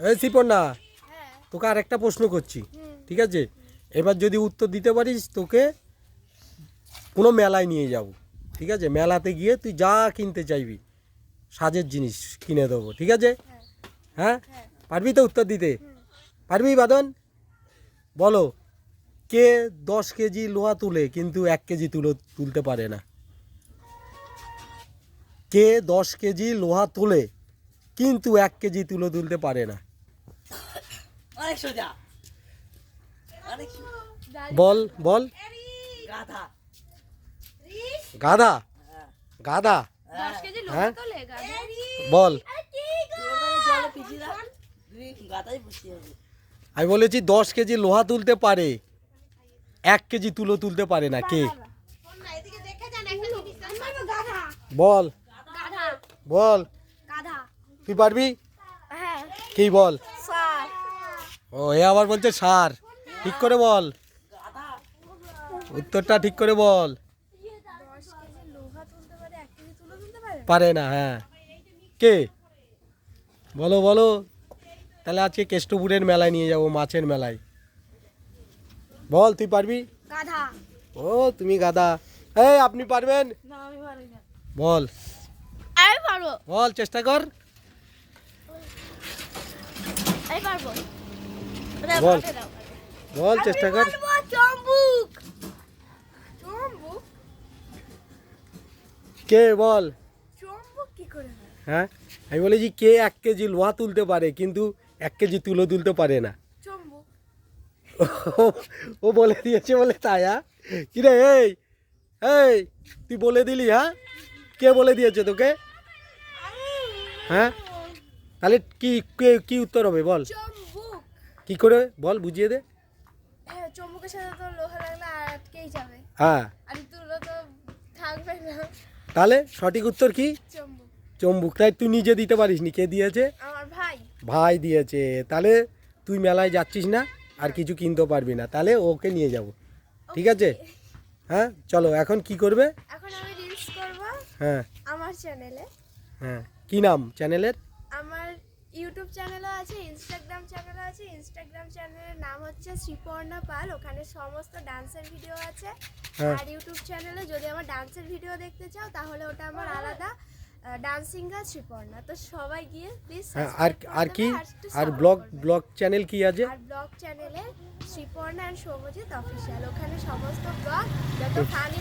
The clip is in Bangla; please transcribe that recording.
এই সিপন্না হ্যাঁ। তোকে আর একটা প্রশ্ন করছি ঠিক আছে? এবার যদি উত্তর দিতে পারিস তোকে কোনো মেলায় নিয়ে যাব ঠিক আছে? মেলাতে গিয়ে তুই যা কিনতে চাইবি সাজের জিনিস কিনে দেবো ঠিক আছে? হ্যাঁ? হ্যাঁ। পারবি তো উত্তর দিতে? পারবি বাদন? বলো কে দশ কেজি লোহা তুলে কিন্তু এক কেজি তুলো তুলতে পারে না? কে দশ কেজি লোহা তুলে কিন্তু এক কেজি তুলো তুলতে পারে না? অনেক সোজা। অনেক বল বল। গাধা। গাধা? হ্যাঁ। গাধা? হ্যাঁ? গাধা। বল। আমি বলেছি দশ কেজি লোহা তুলতে পারে। এক কেজি তুলো তুলতে পারে না কে? বল। বল। তুই পারবি? হ্যাঁ। কি বল? ও এ আবার বলছে সার। ঠিক করে বল। উত্তরটা ঠিক করে বল। পারে না হ্যাঁ। কে? বলো বলো। তাহলে আজকে কেষ্টপুরের মেলায় নিয়ে যাব মাছের মেলায়। বল তুই পারবি? ও তুমি গাদা এই আপনি পারবেন? বল। বল চেষ্টা কর। পারব। বল। বল চেষ্টা কর। চম্বুক। চম্বুক? কে বল? চম্বুক কি করে হ্যাঁ? আমি বলেছি কে এক কেজি লোহা তুলতে পারে কিন্তু এক কেজি তুলো তুলতে পারে না। ও- বলে দিয়েছে বলে তাই হ্যাঁ? কিরে এই এই তুই বলে দিলি হ্যাঁ? কে বলে দিয়েছে তোকে? হ্যাঁ? তাহলে কি কে কি উত্তর হবে বল। চম্বুক। কি করে? বল বুঝিয়ে দে। হ্যাঁ সাথে তো লোহা লাগলে আটকেই যাবে। হ্যাঁ। আর তুলো তো থাকবে না। তাহলে সঠিক উত্তর কি? চম্বুক চম্বুক। তাই তুই নিজে দিতে পারিস নি কে দিয়েছে? আমার ভাই। ভাই দিয়েছে। তাহলে তুই মেলায় যাচ্ছিস না আর কিছু কিনতে পারবি না। তাহলে ওকে নিয়ে যাব। ঠিক আছে? হ্যাঁ চলো এখন কি করবে? এখন আমি রিলস করব হ্যাঁ। আমার চ্যানেলে হ্যাঁ। কি নাম চ্যানেলের আমার ইউটিউব চ্যানেলও আছে ইনস্টাগ্রাম চ্যানেলও আছে ইনস্টাগ্রাম চ্যানেলের নাম হচ্ছে শ্রীপর্ণা পাল ওখানে সমস্ত ডান্সের ভিডিও আছে। হ্যাঁ। আর ইউটিউব চ্যানেলে যদি আমার ডান্সের ভিডিও দেখতে চাও তাহলে ওটা আমার আলাদা ডান্সিং গার্ল শ্রীপর্ণা তো সবাই গিয়ে প্লিজ হ্যাঁ আর আর কি আর ব্লগ ব্লগ চ্যানেল কি আছে? আর ব্লগ চ্যানেলে শ্রীপর্ণা অ্যান্ড সৌমজিৎ অফিসিয়াল ওখানে সমস্ত ব্লগ যত ফানি